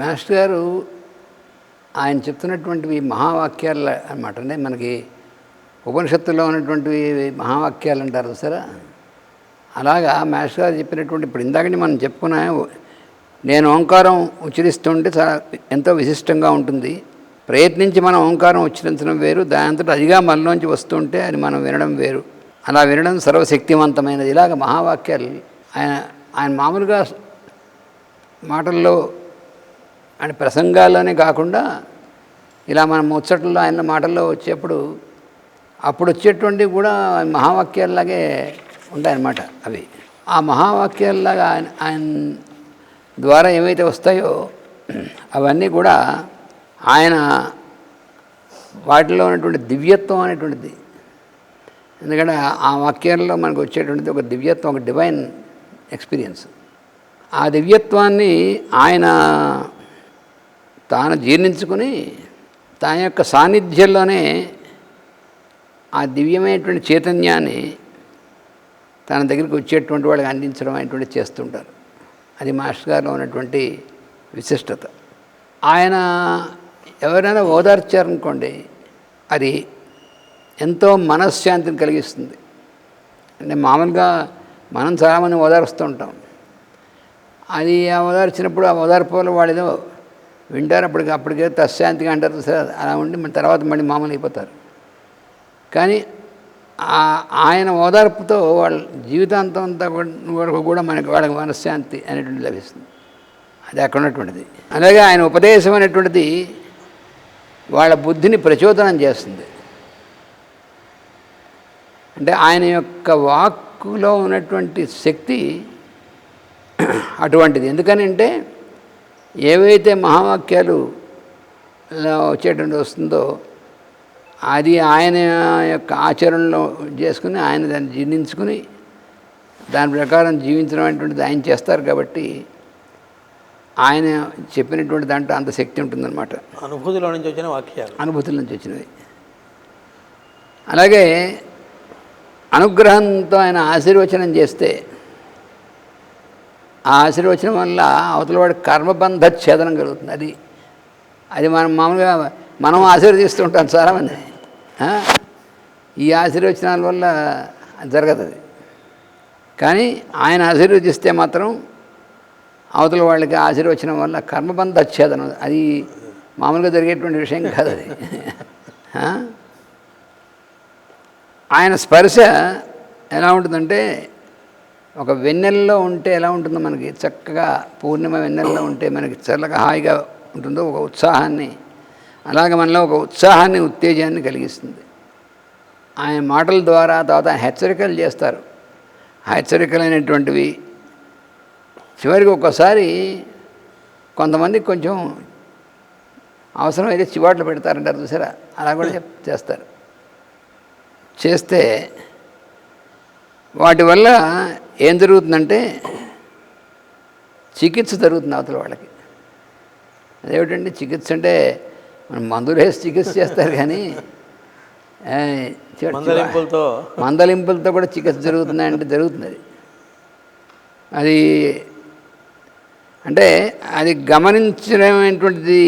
Master గారు ఆయన చెప్తున్నటువంటివి మహావాక్యాలు అనమాట అంటే మనకి ఉపనిషత్తుల్లో ఉన్నటువంటివి మహావాక్యాలు అంటారు సరే. అలాగా మాస్టర్ గారు చెప్పినటువంటి ఇప్పుడు ఇందాకని మనం చెప్పుకున్నా నేను ఓంకారం ఉచ్చరిస్తుంటే చాలా ఎంతో విశిష్టంగా ఉంటుంది. ప్రయత్నించి మనం ఓంకారం ఉచ్చరించడం వేరు దానంతట అదిగా మనలోంచి వస్తుంటే అది మనం వినడం వేరు. అలా వినడం సర్వశక్తివంతమైనది. ఇలాగ మహావాక్యాలు ఆయన ఆయన మామూలుగా మాటల్లో ఆయన ప్రసంగాల్లోనే కాకుండా ఇలా మన ముచ్చట్లో ఆయన మాటల్లో వచ్చేప్పుడు అప్పుడు వచ్చేటువంటివి కూడా మహావాక్యాల్లాగే ఉంటాయన్నమాట అవి. ఆ మహావాక్యాల్లాగా ఆయన ఆయన ద్వారా ఏవైతే వస్తాయో అవన్నీ కూడా ఆయన వాటిలో ఉన్నటువంటి దివ్యత్వం అనేటువంటిది. ఎందుకంటే ఆ వాక్యాల్లో మనకు వచ్చేటువంటిది ఒక దివ్యత్వం ఒక డివైన్ ఎక్స్పీరియన్స్ ఆ దివ్యత్వాన్ని ఆయన తాను జీర్ణించుకుని తన యొక్క సాన్నిధ్యంలోనే ఆ దివ్యమైనటువంటి చైతన్యాన్ని తన దగ్గరికి వచ్చేటువంటి వాళ్ళకి అందించడం అనేటువంటి చేస్తుంటారు. అది మాస్టర్ గారిలో ఉన్నటువంటి విశిష్టత. ఆయన ఎవరైనా ఓదార్చారనుకోండి అది ఎంతో మనశ్శాంతిని కలిగిస్తుంది. అంటే మామూలుగా మనం చాలామంది ఓదారుస్తూ ఉంటాం. అది ఆ ఓదార్చినప్పుడు ఆ ఓదార్పు వాడేదో వింటారు అప్పటికి అప్పటికే తశ్శాంతిగా అంటారు సరే అలా ఉండి మన తర్వాత మళ్ళీ మామూలు అయిపోతారు. కానీ ఆయన ఓదార్పుతో వాళ్ళ జీవితాంతం అంతా వరకు కూడా మనకి వాళ్ళకి మనశ్శాంతి అనేటువంటిది లభిస్తుంది. అది అక్కడ ఉన్నటువంటిది. అలాగే ఆయన ఉపదేశం అనేటువంటిది వాళ్ళ బుద్ధిని ప్రచోదనం చేస్తుంది. అంటే ఆయన యొక్క వాక్కులో ఉన్నటువంటి శక్తి అటువంటిది. ఎందుకని అంటే ఏవైతే మహావాక్యాలు వచ్చేటువంటి వస్తుందో అది ఆయన యొక్క ఆచరణలో చేసుకుని ఆయన దాన్ని జీర్ణించుకుని దాని ప్రకారం జీవించడం అనేటువంటిది ఆయన చేస్తారు కాబట్టి ఆయన చెప్పినటువంటి దాంట్లో అంత శక్తి ఉంటుందన్నమాట. అనుభూతిలో నుంచి వచ్చిన వాక్యాలు. అనుభూతుల నుంచి వచ్చినవి. అలాగే అనుగ్రహంతో ఆయన ఆశీర్వచనం చేస్తే ఆ ఆశీర్వచనం వల్ల అవతల వాడి కర్మబంధ ఛేదనం కలుగుతుంది. అది అది మనం మామూలుగా మనం ఆశీర్వదిస్తూ ఉంటాం చాలామంది. ఈ ఆశీర్వచనాల వల్ల జరగదు అది. కానీ ఆయన ఆశీర్వదిస్తే మాత్రం అవతల వాళ్ళకి ఆశీర్వచనం వల్ల కర్మబంధ ఛేదనం అది మామూలుగా జరిగేటువంటి విషయం కాదు అది. ఆయన స్పర్శ ఎలా ఉంటుందంటే ఒక వెన్నెల్లో ఉంటే ఎలా ఉంటుందో మనకి చక్కగా పూర్ణిమ వెన్నెల్లో ఉంటే మనకి చల్లగా హాయిగా ఉంటుందో ఒక ఉత్సాహాన్ని అలాగే మనలో ఒక ఉత్సాహాన్ని ఉత్తేజాన్ని కలిగిస్తుంది. ఆయన మాటల ద్వారా తర్వాత హెచ్చరికలు చేస్తారు. హెచ్చరికలైనటువంటివి చివరికి ఒక్కసారి కొంతమందికి కొంచెం అవసరమైతే చివాట్లు పెడతారంటారు చూసారా? అలా కూడా చెప్ చేస్తారు. చేస్తే వాటి వల్ల ఏం జరుగుతుందంటే చికిత్స జరుగుతుంది అవతల వాళ్ళకి. అదేమిటండి చికిత్స అంటే మనం మందులు వేసి చికిత్స చేస్తారు కానీ మందలింపులతో. మందలింపులతో కూడా చికిత్స జరుగుతుందంటే జరుగుతుంది. అది అది అంటే అది గమనించడమైనటువంటిది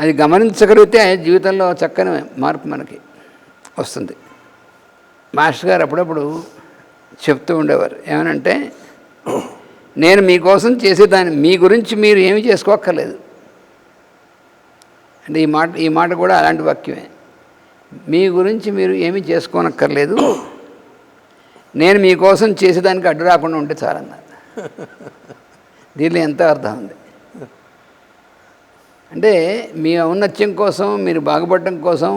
అది గమనించగలిగితే జీవితంలో చక్కని మార్పు మనకి వస్తుంది. మాస్టర్ గారు అప్పుడప్పుడు చెప్తూ ఉండేవారు. ఏమనంటే నేను మీకోసం చేసేదాన్ని మీ గురించి మీరు ఏమి చేసుకోక్కర్లేదు. అంటే ఈ మాట ఈ మాట కూడా అలాంటి వాక్యమే. మీ గురించి మీరు ఏమి చేసుకోనక్కర్లేదు. నేను మీకోసం చేసేదానికి అడ్డు రాకుండా ఉంటే చాలన్నారు దీనిలో ఎంత అర్థం ఉంది? అంటే మీ ఔన్నత్యం కోసం మీరు బాగుపడటం కోసం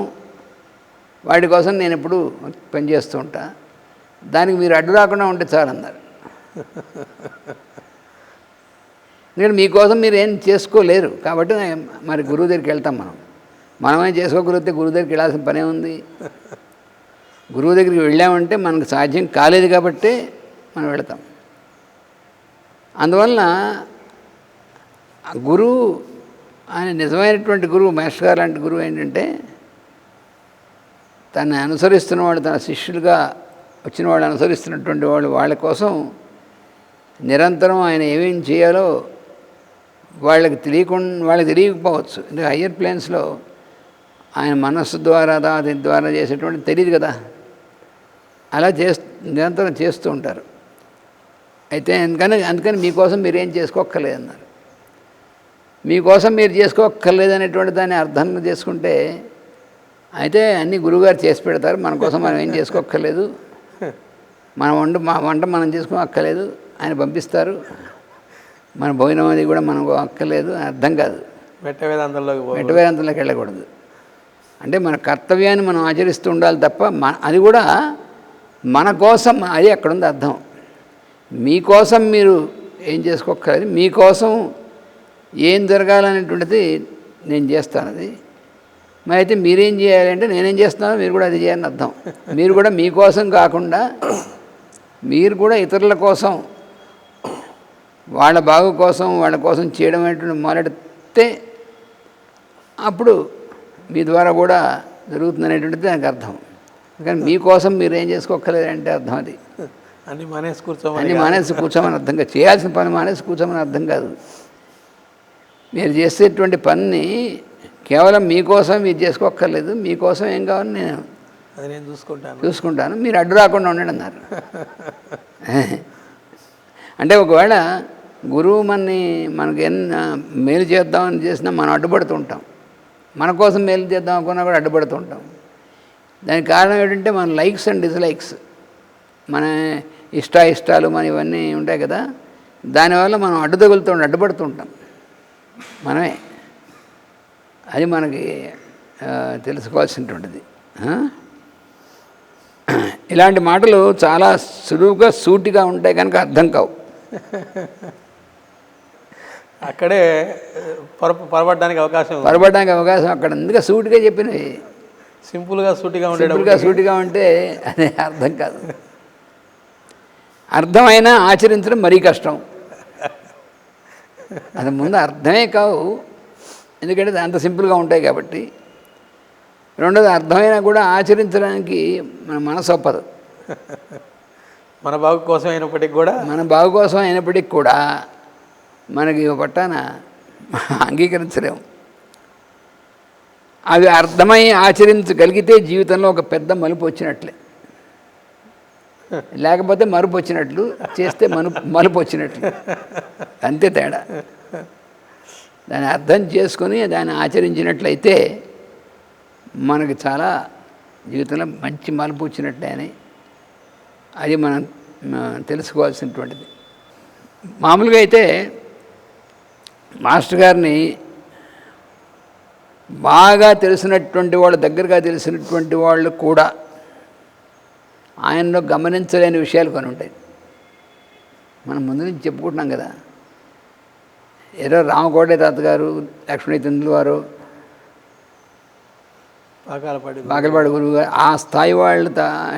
వాటి కోసం నేను ఎప్పుడు పనిచేస్తూ ఉంటాను దానికి మీరు అడ్డు రాకుండా ఉంటే చాలన్నారు ఎందుకంటే మీకోసం మీరు ఏం చేసుకోలేరు కాబట్టి మరి గురువు దగ్గరికి వెళ్తాం మనం. మనమే చేసుకోగలిగితే గురువు దగ్గరికి వెళ్ళాల్సిన పనే ఉంది. గురువు దగ్గరికి వెళ్ళామంటే మనకు సాధ్యం కాలేదు కాబట్టి మనం వెళతాం. అందువలన గురువు ఆయన నిజమైనటువంటి గురువు మాస్టర్ గారు లాంటి గురువు ఏంటంటే తను అనుసరిస్తున్న వాళ్ళు తన శిష్యులుగా వచ్చిన వాళ్ళు అనుసరిస్తున్నటువంటి వాళ్ళు వాళ్ళ కోసం నిరంతరం ఆయన ఏమేం చేయాలో వాళ్ళకి తెలియకుండా వాళ్ళకి తెలియకపోవచ్చు. అంటే హయ్యర్ ప్లేన్స్లో ఆయన మనస్సు ద్వారా దాని ద్వారా చేసేటువంటి తెలియదు కదా. అలా చేస్తూ నిరంతరం చేస్తూ ఉంటారు. అయితే అందుకని అందుకని మీకోసం మీరు ఏం మీకోసం మీరు చేసుకోక్కర్లేదు అనేటువంటి దాన్ని అర్థం చేసుకుంటే అయితే అన్ని గురువుగారు చేసి పెడతారు. మన కోసం మనం ఏం చేసుకోక్కర్లేదు. మన వంట మా వంట మనం చేసుకో అక్కర్లేదు. ఆయన పంపిస్తారు. మన భోజనం అది కూడా మనం అక్కర్లేదు. అర్థం కాదు. మెట్ట వేదాంతంలోకి వెళ్ళకూడదు. అంటే మన కర్తవ్యాన్ని మనం ఆచరిస్తూ ఉండాలి తప్ప మన అది కూడా మన కోసం అది అక్కడ ఉంది అర్థం. మీకోసం మీరు ఏం చేసుకోక్కర్లేదు. మీకోసం ఏం జరగాలనేటువంటిది నేను చేస్తాను అది. మరి అయితే మీరేం చేయాలంటే నేనేం చేస్తున్నానో మీరు కూడా అది చేయాలని అర్థం. మీరు కూడా మీకోసం కాకుండా మీరు కూడా ఇతరుల కోసం వాళ్ళ బాగు కోసం వాళ్ళ కోసం చేయడం అనేటువంటి మొదలెడితే అప్పుడు మీ ద్వారా కూడా జరుగుతుంది అనేటువంటిది దానికి అర్థం. కానీ మీకోసం మీరు ఏం చేసుకోక్కర్లేదంటే అర్థం అది. అన్ని మానేసి కూర్చోమని అన్ని మానేసి కూర్చోమని అర్థం కాదు. చేయాల్సిన పని మానేసి కూర్చోమని అర్థం కాదు. మీరు చేసేటువంటి పని కేవలం మీకోసం మీరు చేసుకోక్కర్లేదు. మీకోసం ఏం కావాలని నేను అది నేను చూసుకుంటాను. చూసుకుంటాను. మీరు అడ్డు రాకుండా ఉండండి అన్నారు. అంటే ఒకవేళ గురువు మనని మనకి ఎన్న మేలు చేద్దామని చేసినా మనం అడ్డుపడుతూ ఉంటాం. మన కోసం మేలు చేద్దాం అనుకున్నా కూడా అడ్డుపడుతూ ఉంటాం. దానికి కారణం ఏంటంటే మన లైక్స్ అండ్ డిస్లైక్స్. మన ఇష్ట ఇష్టాలు మన ఇవన్నీ ఉంటాయి కదా. దానివల్ల మనం అడ్డు తగులుతూ అడ్డుపడుతూ ఉంటాం. మనమే. అది మనకి తెలుసుకోవాల్సినటువంటిది. ఇలాంటి మాటలు చాలా సులువుగా సూటిగా ఉంటాయి కనుక అర్థం కావు. అక్కడే పొర పొరపడడానికి అవకాశం. పొరపడడానికి అవకాశం అక్కడ ఎందుకు సూటిగా చెప్పినవి. సింపుల్గా సూటిగా ఉండేటప్పుడు సింపుల్గా సూటిగా ఉంటే అది అర్థం కాదు. అర్థమైనా ఆచరించడం మరీ కష్టం. అది ముందు అర్థమే కావు. ఎందుకంటే అంత సింపుల్గా ఉంటాయి కాబట్టి. రెండోది అర్థమైనా కూడా ఆచరించడానికి మన మనసు ఒప్పదు. మన బాగు కోసం అయినప్పటికీ కూడా? మన బాగు కోసం అయినప్పటికీ కూడా మనకి పట్టాన అంగీకరించలేము. అవి అర్థమై ఆచరించగలిగితే జీవితంలో ఒక పెద్ద మలుపు వచ్చినట్లే. లేకపోతే మరుపు వచ్చినట్లు చేస్తే మను మలుపు వచ్చినట్లు. అంతే తేడా. దాన్ని అర్థం చేసుకొని దాన్ని ఆచరించినట్లయితే మనకి చాలా జీవితంలో మంచి మలుపు వచ్చినట్టే అని అది మనం తెలుసుకోవాల్సినటువంటిది. మామూలుగా అయితే మాస్టర్ గారిని బాగా తెలిసినటువంటి వాళ్ళు దగ్గరగా తెలిసినటువంటి వాళ్ళు కూడా ఆయనలో గమనించలేని విషయాలు కొన్ని ఉంటాయి. మనం ముందు నుంచి చెప్పుకుంటున్నాం కదా. ఏదో రామకోటే తాతగారు లక్ష్మీ తండ్రులు వారు పాకాల పడి బాగలపాడు గురువు గారు ఆ స్థాయి వాళ్ళు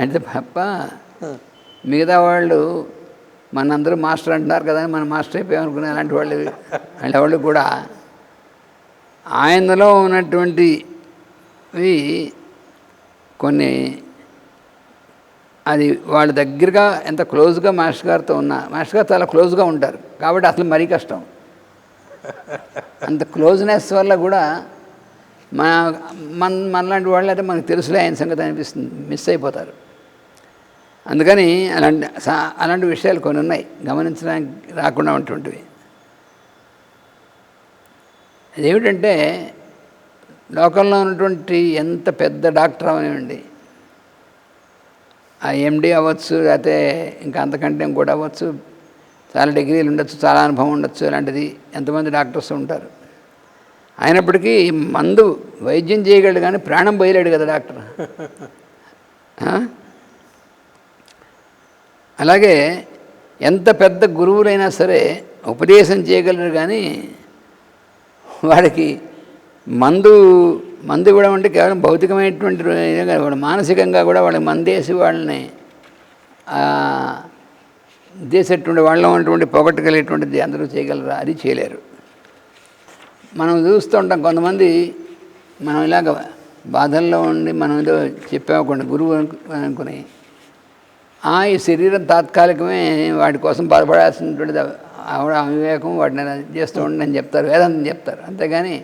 అంటే తప్ప మిగతా వాళ్ళు మనందరూ మాస్టర్ అంటున్నారు కదా మన మాస్టర్ అయిపోయామనుకునే అలాంటి వాళ్ళు అలాంటి వాళ్ళు కూడా ఆయనలో ఉన్నటువంటివి కొన్ని అది వాళ్ళ దగ్గరగా ఎంత క్లోజ్గా మాస్టర్ గారితో ఉన్నా మాస్టర్ గారు చాలా క్లోజ్గా ఉంటారు. కాబట్టి అసలు మరీ కష్టం. అంత క్లోజ్నెస్ వల్ల కూడా మన మన మనలాంటి వాళ్ళు అయితే మనకు తెలుసులే ఆయన సంగతి అనిపిస్తుంది. మిస్ అయిపోతారు. అందుకని అలాంటి అలాంటి విషయాలు కొన్ని ఉన్నాయి. గమనించడానికి రాకుండా ఉంటుంటివి అదేమిటంటే లోకంలో ఉన్నటువంటి ఎంత పెద్ద డాక్టర్ అవనివ్వండి ఆ ఎండి అవ్వచ్చు లేకపోతే ఇంకా అంతకంటే ఇంకోటి అవ్వచ్చు చాలా డిగ్రీలు ఉండొచ్చు చాలా అనుభవం ఉండొచ్చు అలాంటిది ఎంతమంది డాక్టర్స్ ఉంటారు. అయినప్పటికీ మందు వైద్యం చేయగలడు కానీ ప్రాణం పోయలేడు కదా డాక్టర్. అలాగే ఎంత పెద్ద గురువులైనా సరే ఉపదేశం చేయగలరు కానీ వాడికి మందు మందు ఇవ్వడం అంటే కేవలం భౌతికమైనటువంటి వాడు మానసికంగా కూడా వాళ్ళకి మందేసి వాళ్ళని ఆ, దేశటువంటి వాళ్ళలో ఉన్నటువంటి పొగట్టగలిగేటువంటిది అందరూ చేయగలరా? అది చేయలేరు. మనం చూస్తూ ఉంటాం. కొంతమంది మనం ఇలాగ బాధల్లో ఉండి మనం ఏదో చెప్పామనుకోండి గురువు అనుకు- అనుకుని ఆ, ఈ శరీరం తాత్కాలికమే వాటి కోసం బాధపడాల్సినటువంటిది ఆవిడ అవివేకం వాటిని చేస్తూ ఉండి అని చెప్తారు వేదాంతం చెప్తారు. అంతేగాని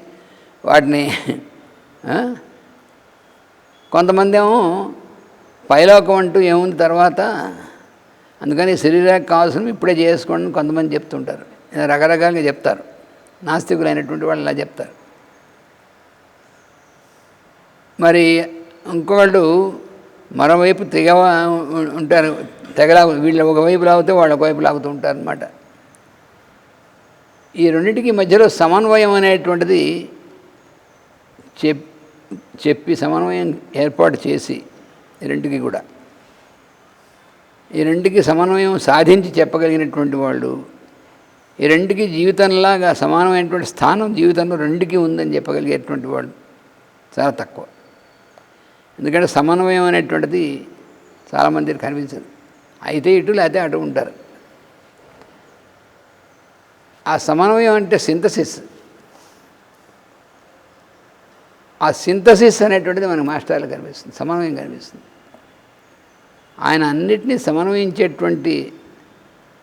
వాటిని కొంతమంది ఏమో పైలోకం అంటూ ఏముంది తర్వాత అందుకని శరీరానికి కావాల్సినవి ఇప్పుడే చేసుకోండి కొంతమంది చెప్తుంటారు. రకరకాలుగా చెప్తారు. నాస్తికులైనటువంటి వాళ్ళు ఇలా చెప్తారు. మరి ఇంకొకళ్ళు మరోవైపు తెగ ఉంటారు. తెగలా వీళ్ళు ఒకవైపు లాగుతూ వాళ్ళు ఒకవైపు లాగుతూ ఉంటారు అనమాట ఈ రెండింటికి మధ్యలో సమన్వయం అనేటువంటిది చెప్ చెప్పి సమన్వయం ఏర్పాటు చేసి ఈ రెంటికి కూడా. ఈ రెంటికి సమన్వయం సాధించి చెప్పగలిగినటువంటి వాళ్ళు ఈ రెండుకి జీవితంలాగా సమానమైనటువంటి స్థానం జీవితంలో రెండుకి ఉందని చెప్పగలిగేటువంటి వాళ్ళు చాలా తక్కువ. ఎందుకంటే సమన్వయం అనేటువంటిది చాలామందికి కనిపించదు. అయితే ఇటు లేకపోతే అటు ఉంటారు. ఆ సమన్వయం అంటే సింథసిస్. ఆ సింథసిస్ అనేటువంటిది మనకు మాస్టర్లు కనిపిస్తుంది. సమన్వయం కనిపిస్తుంది. ఆయన అన్నిటినీ సమన్వయించేటువంటి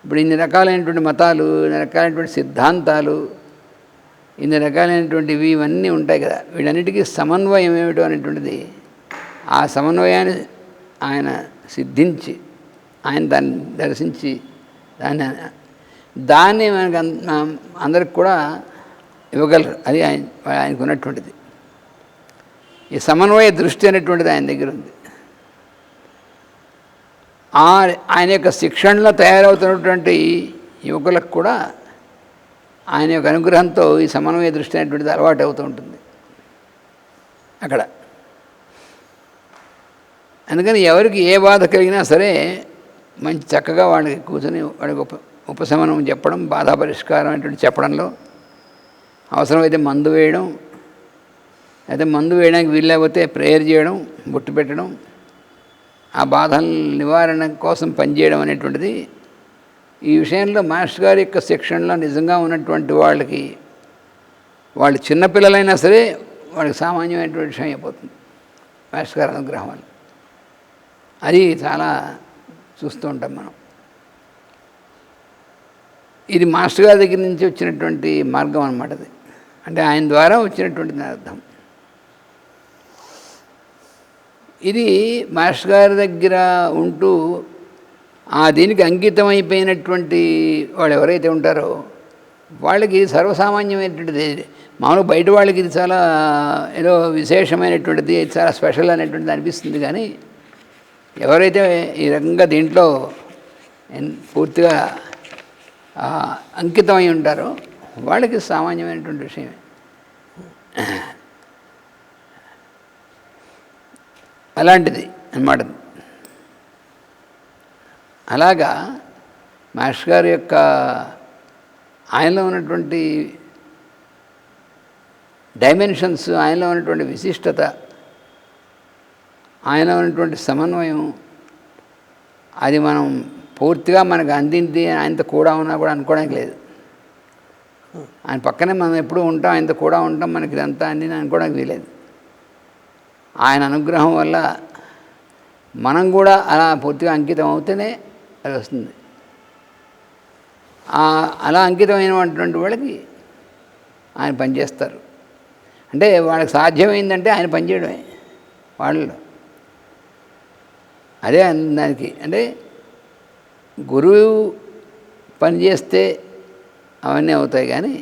ఇప్పుడు ఇన్ని రకాలైనటువంటి మతాలు ఇన్ని రకాలైనటువంటి సిద్ధాంతాలు ఇన్ని రకాలైనటువంటివి ఇవన్నీ ఉంటాయి కదా. వీటన్నిటికీ సమన్వయం ఏమిటో అనేటువంటిది ఆ సమన్వయాన్ని ఆయన సిద్ధించి ఆయన దాన్ని దర్శించి దాన్ని దాన్ని మనకు అందరికి కూడా ఇవ్వగలరు. అది ఆయన ఆయనకు ఉన్నటువంటిది ఈ సమన్వయ దృష్టి అనేటువంటిది ఆయన దగ్గర ఉంది. ఆయన యొక్క శిక్షణలో తయారవుతున్నటువంటి యువకులకు కూడా ఆయన యొక్క అనుగ్రహంతో ఈ సమన్వయ దృష్టి అనేటువంటిది అలవాటు అవుతూ ఉంటుంది. అక్కడ. అందుకని ఎవరికి ఏ బాధ కలిగినా సరే మంచి చక్కగా వాడికి కూర్చొని వాడికి ఉప ఉపశమనం చెప్పడం బాధ పరిష్కారం అనేటువంటి చెప్పడంలో అవసరమైతే మందు వేయడం అయితే మందు వేయడానికి వీలు లేకపోతే ప్రేయర్ చేయడం బొట్టు పెట్టడం ఆ బాధల నివారణ కోసం పనిచేయడం అనేటువంటిది ఈ విషయంలో మాస్టర్ గారి యొక్క శిక్షణలో నిజంగా ఉన్నటువంటి వాళ్ళకి వాళ్ళు చిన్నపిల్లలైనా సరే వాళ్ళకి సామాన్యమైనటువంటి విషయం అయిపోతుంది మాస్టర్ గారి అనుగ్రహం వల్ల అది చాలా చూస్తూ ఉంటాం మనం. ఇది మాస్టర్ గారి దగ్గర నుంచి వచ్చినటువంటి మార్గం అనమాట అది. అంటే ఆయన ద్వారా వచ్చినటువంటి అర్థం. ఇది మాస్టర్ గారి దగ్గర ఉంటూ ఆ దీనికి అంకితం అయిపోయినటువంటి వాళ్ళు ఎవరైతే ఉంటారో వాళ్ళకి ఇది సర్వసామాన్యమైనటువంటిది. మామూలుగా బయట వాళ్ళకి ఇది చాలా ఏదో విశేషమైనటువంటిది చాలా స్పెషల్ అనేటువంటిది అనిపిస్తుంది కానీ ఎవరైతే ఈ రకంగా దీంట్లో పూర్తిగా అంకితమై ఉంటారో వాళ్ళకి సామాన్యమైనటువంటి విషయమే. అలాంటిది అన్నమాట. అలాగా మాస్టర్ గారి యొక్క ఆయనలో ఉన్నటువంటి డైమెన్షన్స్ ఆయనలో ఉన్నటువంటి విశిష్టత ఆయనలో ఉన్నటువంటి సమన్వయం అది మనం పూర్తిగా మనకు అందింది ఆయనతో కూడా ఉన్నా కూడా అనుకోవడానికి లేదు. ఆయన పక్కనే మనం ఎప్పుడూ ఉంటాం ఆయనతో కూడా ఉంటాం మనకి ఇదంతా అందింది అనుకోవడానికి వీలేదు. ఆయన అనుగ్రహం వల్ల మనం కూడా అలా పూర్తిగా అంకితం అవుతేనే అది వస్తుంది. అలా అంకితమైనటువంటి వాళ్ళకి ఆయన పనిచేస్తారు అంటే వాళ్ళకి సాధ్యమైందంటే ఆయన పనిచేయడమే వాళ్ళు అదే దానికి అంటే గురువు పనిచేస్తే అవన్నీ అవుతాయి కానీ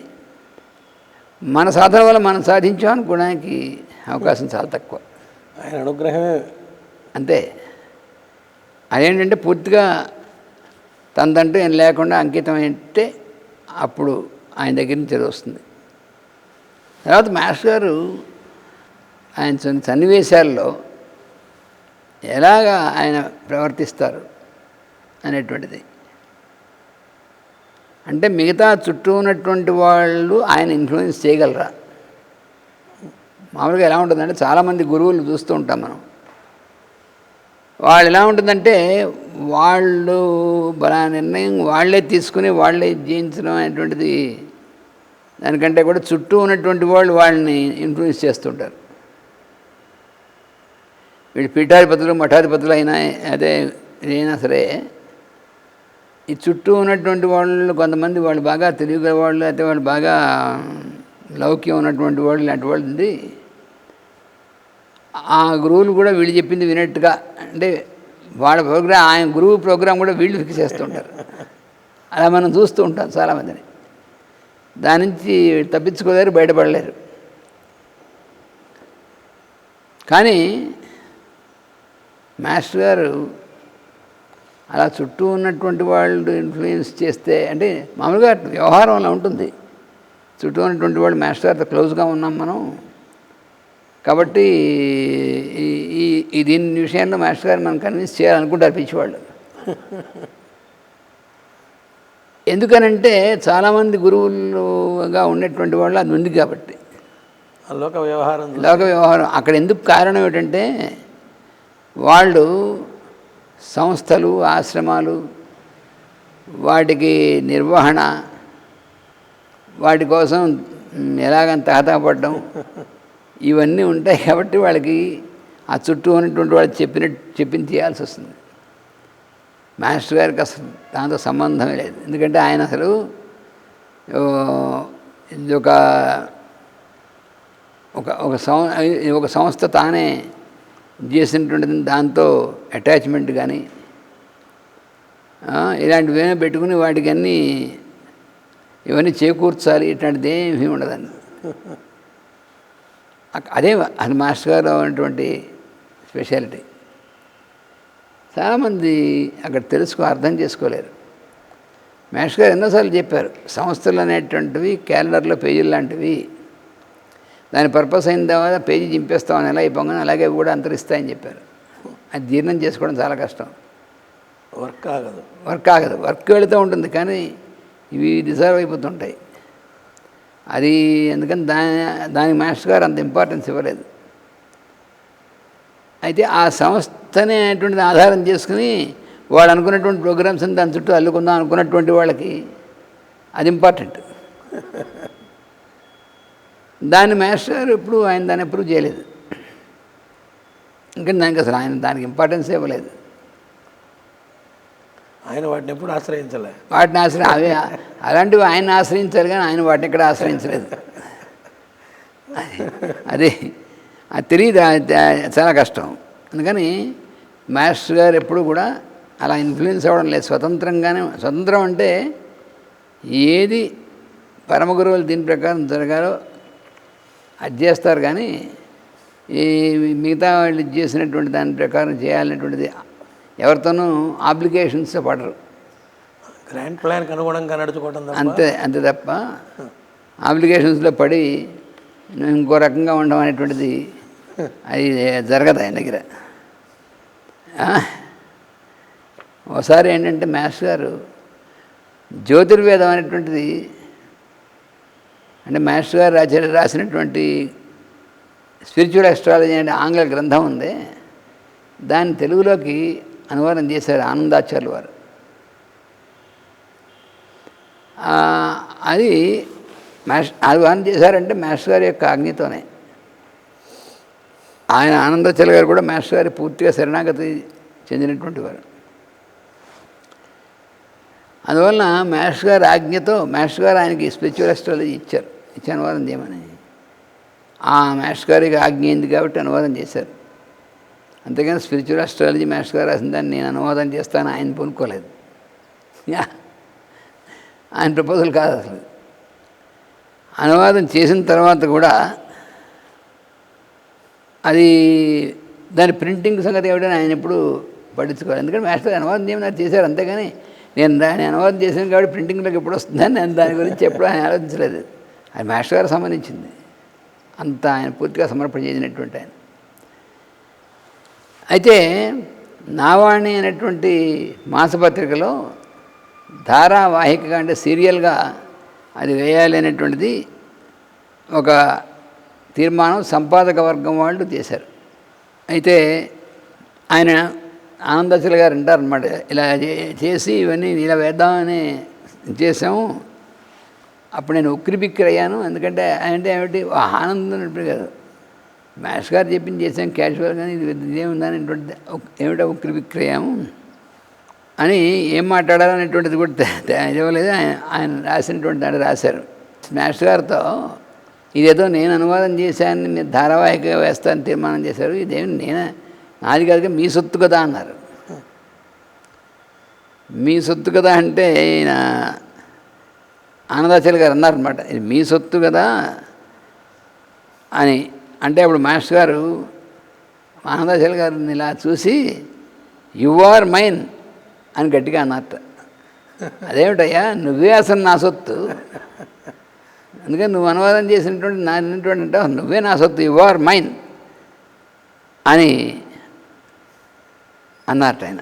మన సాధన వల్ల మనం సాధించాం అనుకోవడానికి అవకాశం చాలా తక్కువ. ఆయన అనుగ్రహమే. అంతే. అదేంటంటే పూర్తిగా తనదంటూ ఏం లేకుండా అంకితం అంటే అప్పుడు ఆయన దగ్గర నుంచి వస్తుంది. తర్వాత మాస్టర్ గారు ఆయన సన్నివేశాల్లో ఎలాగా ఆయన ప్రవర్తిస్తారు అనేటువంటిది. అంటే మిగతా చుట్టూ ఉన్నటువంటి వాళ్ళు ఆయన ఇన్ఫ్లుయెన్స్ చేయగలరా? మామూలుగా ఎలా ఉంటుందంటే చాలామంది గురువులు చూస్తూ ఉంటాం మనం. వాళ్ళు ఎలా ఉంటుందంటే వాళ్ళు బలా నిర్ణయం వాళ్ళే తీసుకుని వాళ్ళే జయించడం అనేటువంటిది దానికంటే కూడా చుట్టూ ఉన్నటువంటి వాళ్ళు వాళ్ళని ఇన్ఫ్లుయెన్స్ చేస్తుంటారు. వీళ్ళు పీఠాధిపతులు మఠాధిపతులు అయినా అదే ఏదైనా సరే ఈ చుట్టూ ఉన్నటువంటి వాళ్ళు కొంతమంది వాళ్ళు బాగా తెలియగల వాళ్ళు అయితే వాళ్ళు బాగా లౌక్యం ఉన్నటువంటి వాళ్ళు ఇలాంటి వాళ్ళు ఉంది. ఆ గురువులు కూడా వీళ్ళు చెప్పింది వినట్టుగా అంటే వాళ్ళ ప్రోగ్రామ్ ఆయన గురువు ప్రోగ్రాం కూడా వీళ్ళు ఫిక్స్ చేస్తుంటారు. అలా మనం చూస్తూ ఉంటాం చాలామందిని. దాని నుంచి తప్పించుకోలేరు బయటపడలేరు. కానీ మాస్టర్ గారు అలా చుట్టూ ఉన్నటువంటి వాళ్ళు ఇన్ఫ్లుయెన్స్ చేస్తే అంటే మామూలుగా వ్యవహారం అలా ఉంటుంది. చుట్టూ ఉన్నటువంటి వాళ్ళు మాస్టర్ గారితో క్లోజ్గా ఉన్నాం మనం కాబట్టి ఈ ఈ దీని విషయంలో మాస్టర్ గారు మనం కన్విన్స్ చేయాలనుకుంటారు పిచ్చివాళ్ళు. ఎందుకనంటే చాలామంది గురువులుగా ఉన్నటువంటి వాళ్ళు అది ఉంది కాబట్టి. లోక వ్యవహారం లోక వ్యవహారం. అక్కడ ఎందుకు కారణం ఏంటంటే వాళ్ళు సంస్థలు ఆశ్రమాలు వాటికి నిర్వహణ వాటి కోసం ఎలాగంత తహతపడడం ఇవన్నీ ఉంటాయి కాబట్టి వాళ్ళకి ఆ చుట్టూ ఉన్నటువంటి వాళ్ళు చెప్పినట్టు చెప్పింది చేయాల్సి వస్తుంది. మాస్టర్ గారికి అసలు దాంతో సంబంధమే లేదు. ఎందుకంటే ఆయన అసలు ఇది ఒక ఒక ఒక సం ఒక సంస్థ తానే చేసినటువంటి దాంతో అటాచ్మెంట్ కానీ ఇలాంటివేమో పెట్టుకుని వాటికన్నీ ఇవన్నీ చేకూర్చాలి ఇట్లాంటిది ఏమీ ఉండదండి. అదే అది మాస్టర్ గారు ఉన్నటువంటి స్పెషాలిటీ. చాలామంది అక్కడ తెలుసుకో అర్థం చేసుకోలేరు. మాస్టర్ గారు ఎన్నోసార్లు చెప్పారు సంస్థలు అనేటువంటివి క్యాలెండర్లో పేజీలు లాంటివి దాని పర్పస్ అయిన తర్వాత పేజీ చింపేస్తామని ఎలా అయిపోగానే అలాగే కూడా అంతరిస్తాయని చెప్పారు. అది జీర్ణం చేసుకోవడం చాలా కష్టం. వర్క్ ఆగదు. వర్క్ ఆగదు. వర్క్ వెళుతూ ఉంటుంది కానీ ఇవి రిజర్వ్ అయిపోతుంటాయి. అది ఎందుకని దాని దానికి మాస్టర్ గారు అంత ఇంపార్టెన్స్ ఇవ్వలేదు. అయితే ఆ సంస్థనే అటువంటిది ఆధారం చేసుకుని వాళ్ళు అనుకున్నటువంటి ప్రోగ్రామ్స్ దాని చుట్టూ అల్లుకుందాం అనుకున్నటువంటి వాళ్ళకి అది ఇంపార్టెంట్ దాన్ని మాస్టర్ గారు ఎప్పుడు ఆయన దాన్ని ఎప్పుడు చేయలేదు. ఇంకా దానికి అసలు ఆయన దానికి ఇంపార్టెన్స్ ఇవ్వలేదు. ఆయన వాటిని ఎప్పుడు ఆశ్రయించలే. వాటిని ఆశ్రయి అవి అలాంటివి ఆయన ఆశ్రయించారు కానీ ఆయన వాటిని ఇక్కడ ఆశ్రయించలేదు. అది అది తెలియదు చాలా కష్టం. అందుకని మాస్టర్ గారు ఎప్పుడు కూడా అలా ఇన్ఫ్లుయెన్స్ అవ్వడం లేదు. స్వతంత్రంగానే స్వతంత్రం అంటే ఏది పరమ గురువులు దీని ప్రకారం జరగాలో అది చేస్తారు కానీ ఈ మిగతా వాళ్ళు చేసినటువంటి దాని ప్రకారం చేయాలనేటువంటిది ఎవరితోనూ ఆబ్లికేషన్స్ పడరు. గ్రాండ్ ప్లాన్కి అనుగుణంగా నడుచుకోవడం అంతే అంతే తప్ప ఆబ్లిగేషన్స్లో పడి ఇంకో రకంగా ఉండడం అనేటువంటిది అది జరగదు ఆయన దగ్గర? ఒకసారి ఏంటంటే మాస్టర్ గారు జ్యోతిర్వేదం అనేటువంటిది అంటే మాస్టర్ గారు రాసి రాసినటువంటి స్పిరిచువల్ అస్ట్రాలజీ అనే ఆంగ్ల గ్రంథం ఉంది. దాన్ని తెలుగులోకి అనువాదం చేశారు ఆనందాచార్యులు వారు. అది మాస్ అనువాదం చేశారంటే మాస్టర్ గారి యొక్క ఆజ్ఞతోనే. ఆయన ఆనందాచార్య గారు కూడా మాస్టర్ గారి పూర్తిగా శరణాగతి చెందినటువంటి వారు. అందువలన మాస్టర్ గారి ఆజ్ఞతో మాస్టర్ గారు ఆయనకి స్పిరిచువల్ అస్ట్రాలజీ ఇచ్చారు. ఇచ్చి అనువాదం చేయమని ఆ మాస్టర్ గారికి ఆజ్ఞ అయింది కాబట్టి అనువాదం చేశారు. అంతేగాని స్పిరిచువల్ అస్ట్రాలజీ మాస్టర్ గారు రాసిన దాన్ని నేను అనువాదం చేస్తాను ఆయన పొనుక్కోలేదు యా ఆయన ప్రపోజల్ కాదు అసలు. అనువాదం చేసిన తర్వాత కూడా అది దాని ప్రింటింగ్ సంగతి ఏమిటని ఆయన ఎప్పుడు పట్టించుకోవాలి ఎందుకంటే మాస్టర్ అనువాదం చేయమని చేశారు అంతేగాని నేను దాన్ని అనువాదం చేశాను కాబట్టి ప్రింటింగ్లోకి ఎప్పుడు వస్తుందని నేను దాని గురించి ఎప్పుడు ఆయన ఆలోచించలేదు. అది మాస్టర్ గారు సంబంధించింది. అంత ఆయన పూర్తిగా సమర్పణ చేసినటువంటి ఆయన. అయితే నావాణి అనేటువంటి మాసపత్రికలో ధారావాహికగా అంటే సీరియల్గా అది వేయాలి అనేటువంటిది ఒక తీర్మానం సంపాదక వర్గం వాళ్ళు చేశారు. అయితే ఆయన ఆనందాచల గారు అంటారనమాట ఇలా చే- చేసి ఇవన్నీ ఇలా వేద్దామని చేసాము అప్పుడు నేను ఉక్కిరి అయ్యాను. ఎందుకంటే అంటే ఏమిటి? ఆనందం ఇప్పుడు కాదు మాస్ గారు చెప్పింది చేసాం క్యాజువల్ కానీ ఇది ఇదేముందని ఏమిటో ఉక్కిరి విక్రయాము అని ఏం మాట్లాడాలనేటువంటిది కూడా ఇవ్వలేదు ఆయన ఆయన రాసినటువంటి దాన్ని రాశారు. స్మాష్ గారితో ఇదేదో నేను అనువాదం చేశాను నేను ధారావాహిక వేస్తాను తీర్మానం చేశారు. ఇదేమి నేను నాది కాదు మీ సొత్తు కదా అన్నారు. మీ సొత్తు కదా అంటే ఈయన ఆనందాచల్ గారు అన్నారనమాట ఇది మీ సొత్తు కదా అని అంటే అప్పుడు మాస్టర్ గారు ఆనందాచల్ గారిని ఇలా చూసి యు ఆర్ మైన్ అని గట్టిగా అన్నట్ట అదేమిటయ్యా? నువ్వే అసలు నా సొత్తు. అందుకని నువ్వు అనువాదం చేసినటువంటి నా అంటే నువ్వే నా సొత్తు. యు ఆర్ మైన్ అని అన్నట్టు ఆయన.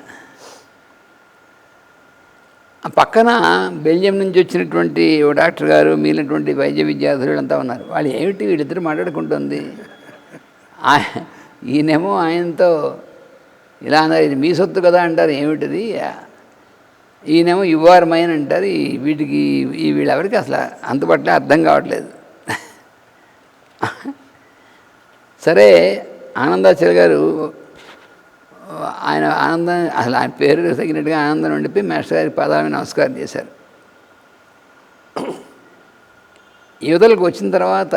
పక్కన బెల్జియం నుంచి వచ్చినటువంటి ఓ డాక్టర్ గారు మిగిలినటువంటి వైద్య విద్యార్థులు అంతా ఉన్నారు. వాళ్ళు ఏమిటి వీళ్ళిద్దరు మాట్లాడుకుంటుంది? ఈయనేమో ఆయనతో ఇలా అన్నారు ఇది మీ సొత్తు కదా అంటారు ఏమిటిది? ఈయనేమో యువర్ మైన్ అంటారు. వీటికి ఈ వీళ్ళెవరికి అసలు అంతుపట్ల అర్థం కావట్లేదు. సరే ఆనందాచార్య గారు ఆయన ఆనందం అసలు ఆయన పేరు తగినట్టుగా ఆనందం ఉండిపోయి మాస్టర్ గారి పాదాలను నమస్కారం చేశారు. యువతలకు వచ్చిన తర్వాత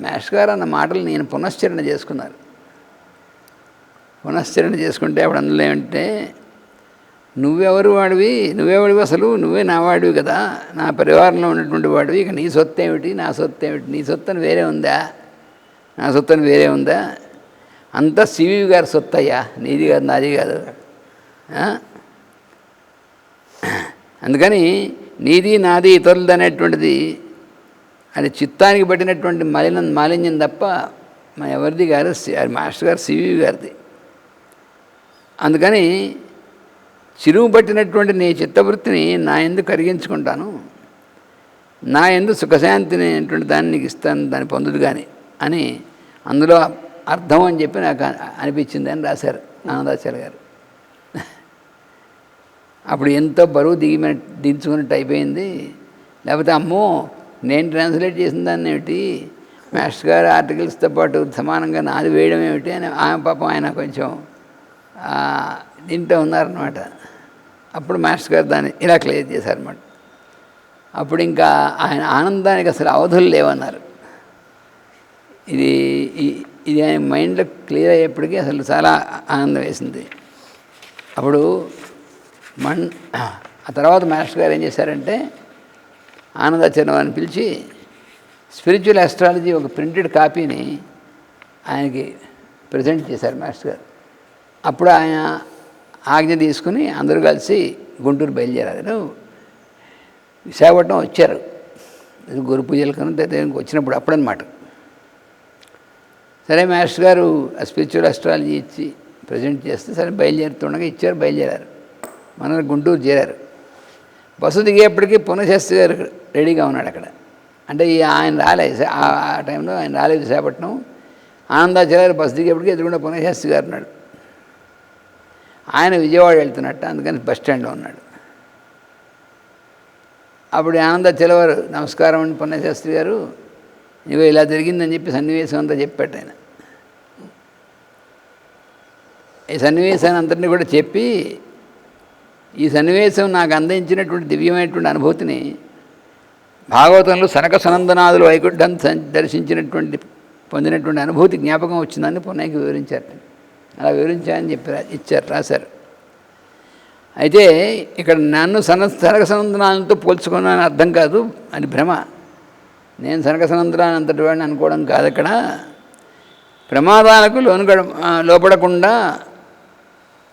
మాస్టర్ గారు అన్న మాటలు నేను పునశ్చరణ చేసుకున్నారు. పునశ్చరణ చేసుకుంటే అప్పుడు అందులో ఏమంటే నువ్వెవరు వాడివి? నువ్వెవడివి అసలు? నువ్వే నా వాడివి కదా. నా పరివారంలో ఉన్నటువంటి వాడివి. ఇక నీ సొత్తు ఏమిటి నా సొత్తు ఏమిటి నీ సొత్తు అని వేరే ఉందా? నా సొత్తు అని వేరే ఉందా? అంతా సివి గారి సొత్తయ్యా నీది కాదు నాది కాదు. అందుకని నీది నాది ఇతరులది అనేటువంటిది అది చిత్తానికి పట్టినటువంటి మలిన మాలిన్యం తప్ప మన ఎవరిది గారు సి- మాస్టర్ గారు సివి గారిది. అందుకని చిరువు పట్టినటువంటి నీ చిత్తవృత్తిని నా ఎందు కరిగించుకుంటాను. నా ఎందు సుఖశాంతిని అనేటువంటి దాన్ని నీకు ఇస్తాను దాన్ని పొందుదు కానీ అని అందులో అర్థం అని చెప్పి నాకు అనిపించింది అని రాశారు ఆనందాచార్య గారు. అప్పుడు ఎంతో బరువు దిగి దించుకున్నట్టు అయిపోయింది లేకపోతే అమ్మో నేను ట్రాన్స్లేట్ చేసిన దాన్ని ఏమిటి? మాస్టర్ గారు ఆర్టికల్స్తో పాటు సమానంగా నాది వేయడం ఏమిటి అని ఆమె పాపం ఆయన కొంచెం ఆ, దీంట్లో ఉన్నారనమాట అప్పుడు మాస్టర్ గారు దాన్ని ఇలా క్లియర్ చేశారన్నమాట. అప్పుడు ఇంకా ఆయన ఆనందానికి అసలు అవధులు లేవన్నారు. ఇది ఈ- ఇది ఆయన మైండ్లో క్లియర్ అయ్యేప్పటికీ అసలు చాలా ఆనందం వేసింది. అప్పుడు మన్ ఆ తర్వాత మాస్టర్ గారు ఏం చేశారంటే ఆనందాచరణ వారిని పిలిచి స్పిరిచువల్ ఆస్ట్రాలజీ ఒక ప్రింటెడ్ కాపీని ఆయనకి ప్రజెంట్ చేశారు మాస్టర్ గారు. అప్పుడు ఆయన ఆజ్ఞ తీసుకుని అందరూ కలిసి గుంటూరు బయలుదేరారు. విశాఖపట్నం వచ్చారు. గురు పూజల కన్నా వచ్చినప్పుడు అప్పుడనమాట సరే మాస్టర్ గారు ఆ స్పిరిచువల్ అస్ట్రాలజీ ఇచ్చి ప్రజెంట్ చేస్తే సరే బయలుదేరుతుండగా ఇచ్చారు బయలుదేరారు. మన గుంటూరు చేరారు. బస్సు దిగేప్పటికీ పునఃశాస్త్రి గారు రెడీగా ఉన్నాడు అక్కడ. అంటే ఈ ఆయన రాలేదు ఆ ఆ టైంలో ఆయన రాలేదు విశాఖపట్నం ఆనందాచార్య బస్సు దిగేప్పటికీ ఎదురుకుండా పునఃశాస్త్రి గారు ఉన్నాడు. ఆయన విజయవాడ వెళ్తున్నట్టు అందుకని బస్ స్టాండ్లో ఉన్నాడు. అప్పుడు ఆనంద వారు నమస్కారం అండి పుణ్యశాస్త్రి గారు. ఇగో ఇలా జరిగిందని చెప్పి సన్నివేశం అంతా చెప్పాడు ఆయన. ఈ సన్నివేశాన్ని అంతటిని కూడా చెప్పి ఈ సన్నివేశం నాకు అందించినటువంటి దివ్యమైనటువంటి అనుభూతిని భాగవతంలో సనక సనందనాదులు వైకుంఠం దర్శించినటువంటి పొందినటువంటి అనుభూతి జ్ఞాపకం వచ్చిందని పున్నయ్యకి వివరించారు. అలా వివరించారని చెప్పి ఇచ్చారు రాశారు. అయితే ఇక్కడ నన్ను సన సనక సనందనాలతో పోల్చుకున్నాను అర్థం కాదు అని భ్రమ. నేను సనక సనందనాన్ని అంతటి వాడిని అనుకోవడం కాదు ఇక్కడ ప్రమాదాలకు లోను లోపడకుండా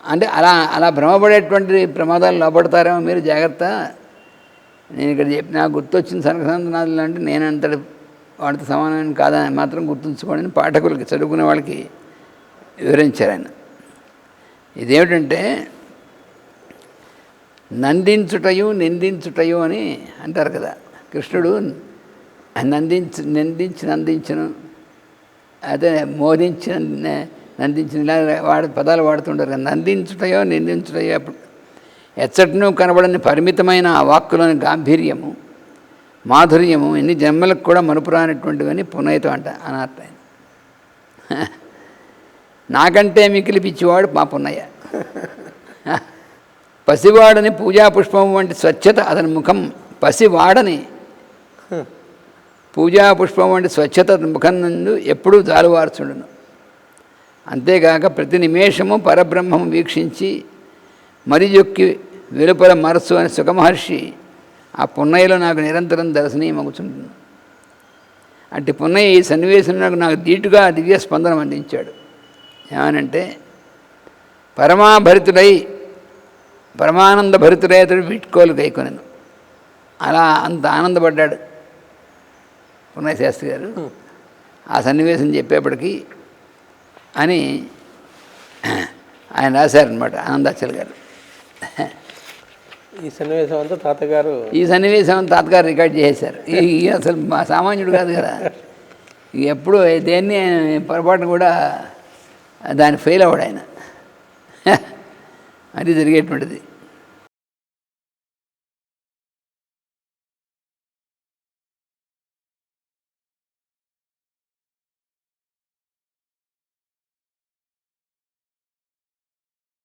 అంటే అలా అలా భ్రమపడేటువంటి ప్రమాదాలు లోపడతారేమో మీరు జాగ్రత్త. నేను ఇక్కడ చెప్పి నాకు గుర్తొచ్చిన సనకసంతనాథులు అంటే నేను అంతటి వాడితో సమానమైన కాదని మాత్రం గుర్తుంచుకోండి పాఠకులకి చదువుకునే వాళ్ళకి వివరించారు ఆయన. ఇదేమిటంటే నందించుటయు నిందించుటయు అని అంటారు కదా కృష్ణుడు నందించి నిందించి నందించను. అదే మోదించి నందించిన ఇలా వాడ పదాలు వాడుతుంటారు కదా. నందించుటయో నిందించుటయో అప్పుడు ఎచ్చటను కనబడని పరిమితమైన ఆ వాక్కులోని గాంభీర్యము మాధుర్యము ఎన్ని జన్మలకు కూడా మనుపురానటువంటివని పునయితం అంట అనర్థం నాకంటే మికిలి పిచ్చివాడు మా పున్నయ్య. పసివాడని పూజా పుష్పం వంటి స్వచ్ఛత అతని ముఖం పసివాడని పూజా పుష్పం వంటి స్వచ్ఛత ముఖం నుండి ఎప్పుడూ జాలువార్చుండును. అంతేగాక ప్రతి నిమేషము పరబ్రహ్మము వీక్షించి మరియొక్కి వెలుపల మనస్సు అని సుఖమహర్షి ఆ పున్నయ్యలో నాకు నిరంతరం దర్శనీయమవుతుంటుంది అట్టి పున్నయ్య ఈ సన్నివేశంలో నాకు దీటుగా దివ్య స్పందనం అందించాడు. ఏమనంటే పరమాభరితుడై పరమానంద భరితుడై అతడు వీడ్కోలు గైకొనను. అలా అంత ఆనందపడ్డాడు. పున్నయ్య శాస్త్రి గారు ఆ సన్నివేశం చెప్పేప్పటికీ అని ఆయన రాశారనమాట ఆనందాచల్ గారు. ఈ సన్నివేశం అంతా తాతగారు ఈ సన్నివేశం తాతగారు రికార్డ్ చేసేశారు. ఈ అసలు మా సామాన్యుడు కాదు కదా. ఎప్పుడు దేన్ని పొరపాటున కూడా దాన్ని ఫెయిల్ అవ్వడు ఆయన. అది జరిగేటువంటిది.